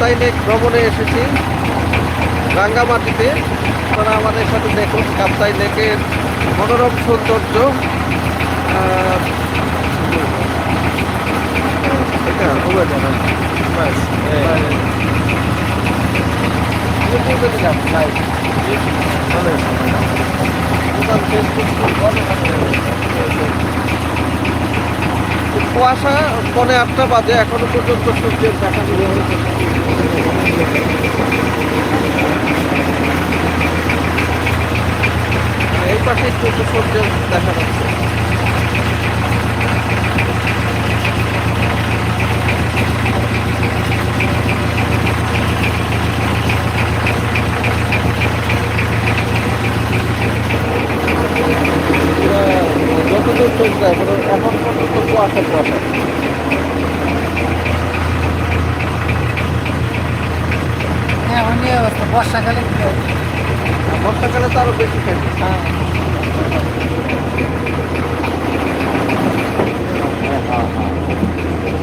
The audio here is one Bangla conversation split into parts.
কাপ্তাই লেক ভ্রমণে এসেছি। রাঙ্গামাটিতে। আপনারা আমাদের সাথে দেখুন কাপ্তাই লেকের মনোরম সৌন্দর্য। কুয়াশা পনে আটটা বাজে এখনও পর্যন্ত সূর্যের দেখা এই পাশে একটু সূর্যের দেখা যাচ্ছে। যতদূর মানে এখন পর্যন্ত কুয়াশা কুয়াশা অন্য অবস্থা বর্ষাকালে কি হয়? বর্ষাকালে তো আরও বেশি থাকে হ্যাঁ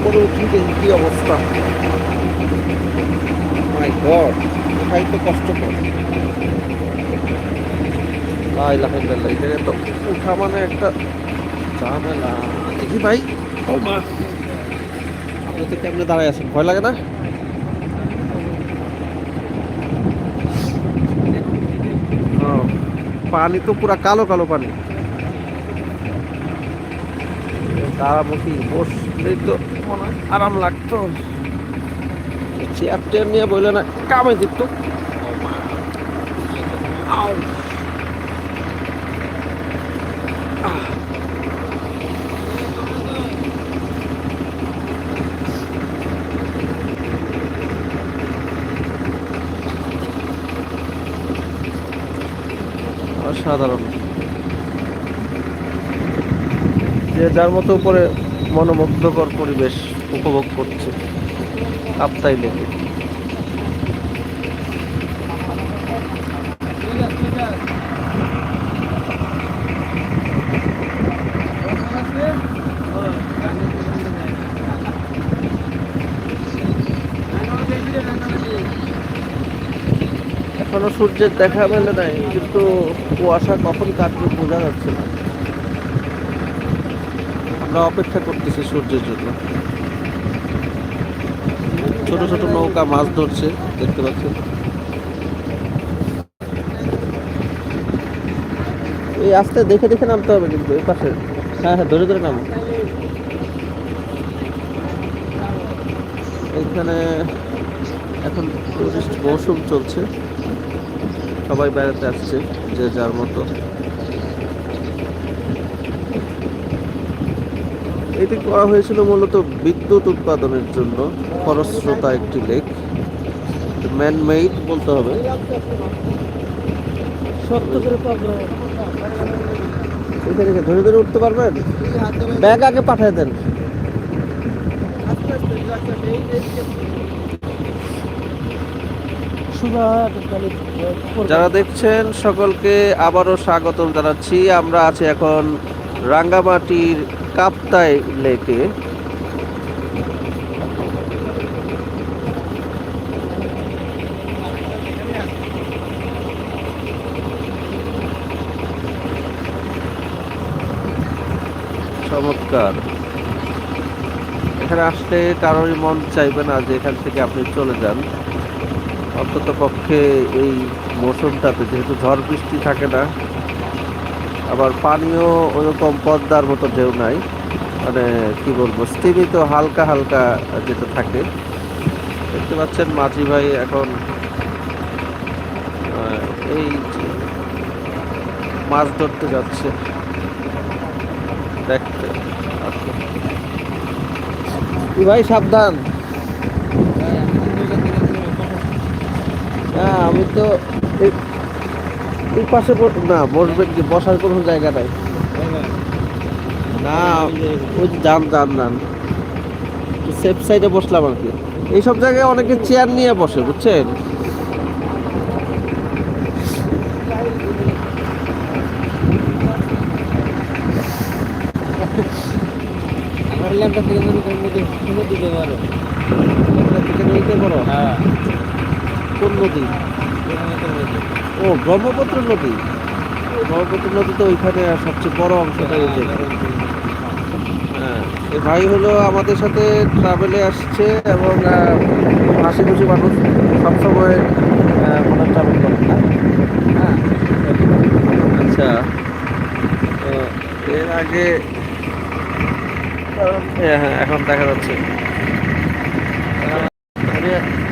পুরো উঠিতে কি অবস্থা? মাই গড এটাই তো কষ্টকর। লাই লাই তো উঠা মানে একটা ঝামেলা। দেখি ভাই। ও মা। আপনি তো কেমনে দাঁড়ায় আছেন? ভয় লাগে না ও, পানি তো পুরা কালো কালো পানি। দাঁড়াবো বসলেই তো আরাম লাগতো। চেয়ার টেয়ার নিয়ে বললে না কামে দিত। আউ। অসাধারণ। যে যার মতো উপরে মনোমুগ্ধকর পরিবেশ উপভোগ করছে আপতাই লেগে এখনও সূর্যের দেখা মেলে নাই কিন্তু কুয়াশা কখন কাটবে বোঝা যাচ্ছে না। আমরা অপেক্ষা করতেছি সূর্যের জন্য। ছোট ছোট নৌকা মাছ ধরছে দেখতে পাচ্ছেন। এই আস্তে দেখে দেখে নামতে হবে কিন্তু এই পাশে। হ্যাঁ হ্যাঁ ধরে ধরে নামো। এখানে এখন টুরিস্ট মৌসুম চলছে। সবাই বেড়াতে আসছে যে যার মতো। এটি করা হয়েছিল মূলত বিদ্যুৎ উৎপাদনের জন্য খরস্রোতা একটি লেক। ম্যান মেড বলতে হবে। এখানে ধরে ধরে উঠতে পারবেন? ব্যাগ আগে পাঠিয়ে দেন। যারা দেখছেন সকলকে আবারও স্বাগতম জানাচ্ছি। আমরা আছি এখন রাঙ্গামাটির কাপ্তাই লেকে। চমৎকার। এখানে আসলে কারোরই মন চাইবে না যে এখান থেকে আপনি চলে যান। অন্তত পক্ষে এই মৌসুমটাতে, যেহেতু ঝড় বৃষ্টি থাকে না, আবার পানিও ওরকম পদ্মার মতো ঢেউ নাই। মানে কি বলব, স্টিমিত হালকা হালকা যেটা থাকে। দেখতে পাচ্ছেন মাঝি ভাই এখন এই মাছ ধরতে যাচ্ছে। দেখতে ভাই, সাবধান হ্যাঁ আমি তো এই- পাশে না বসবে কি? বসার কোনো জায়গা নাই। না ওই যান যান যান। সেফ সাইডে বসলাম আর কি। এইসব জায়গায় অনেকে চেয়ার নিয়ে বসে বুঝছেন? হ্যাঁ। কোন নদী? ও, ব্রহ্মপুত্র নদী। ব্রহ্মপুত্র নদী তো ওইখানে সবচেয়ে বড় অংশটা। হ্যাঁ এ ভাই হলো আমাদের সাথে ট্রাভেলে আসছে এবং হাসি খুশি মানুষ সবসময় মনে ট্রাভেল করেন না? হ্যাঁ আচ্ছা এর আগে হ্যাঁ হ্যাঁ এখন দেখা যাচ্ছে।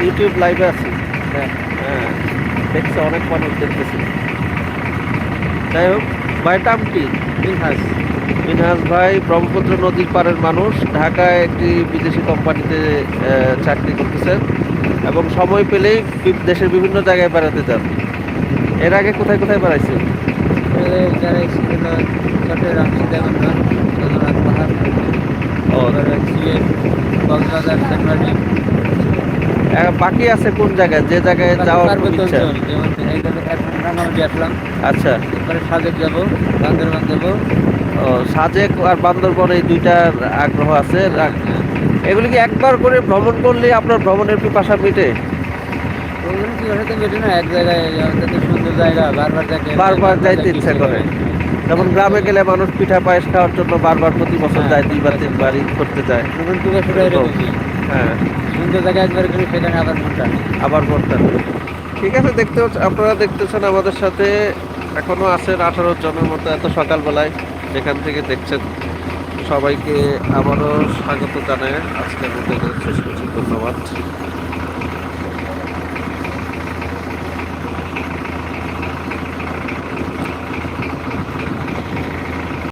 ইউটিউব লাইভে আছি। হ্যাঁ। দেখছে অনেক মানুষ দেখতেছে। যাই হোক ভাইয়ের নাম কি? মিনহাজ। মিনহাজ ভাই ব্রহ্মপুত্র নদীর পাড়ের মানুষ ঢাকায় একটি বিদেশি কোম্পানিতে চাকরি করতেছেন এবং সময় পেলেই দেশের বিভিন্ন জায়গায় বেড়াতে যান। এর আগে কোথায় কোথায় বেড়াইছেন? চট্টগ্রাম সীতাকুণ্ড পাহাড়। ও। কক্সবাজার আহ, বাকি আছে কোন জায়গায়? যে জায়গায় যাওয়ার খুব ইচ্ছা। আচ্ছা। এরপরে সাজেক যাব বান্দরবান যাব। ও সাজেক আর বান্দরবন এই দুইটার আগ্রহ আছে। এগুলি কি একবার করে ভ্রমণ করলে আপনার ভ্রমণের পিপাসা মিটে? বারবার যাইতে ইচ্ছা করে। যেমন গ্রামে গেলে মানুষ পিঠা পায়েস খাওয়ার জন্য বারবার প্রতি বছর হ্যাঁ, যায় দুইবার তিনবার করতে যায়। হ্যাঁ। সুন্দর জায়গায় একবার গেলে সেখানে আবার মনটা আবার করতেন ঠিক আছে দেখতে আপনারা দেখতেছেন আমাদের সাথে এখনও আছেন আঠারো জনের মতো এত সকালবেলায় যেখান থেকে দেখছেন। সবাইকে আবারও স্বাগত জানায় আজকের মধ্যে শেষ করছি ধন্যবাদ।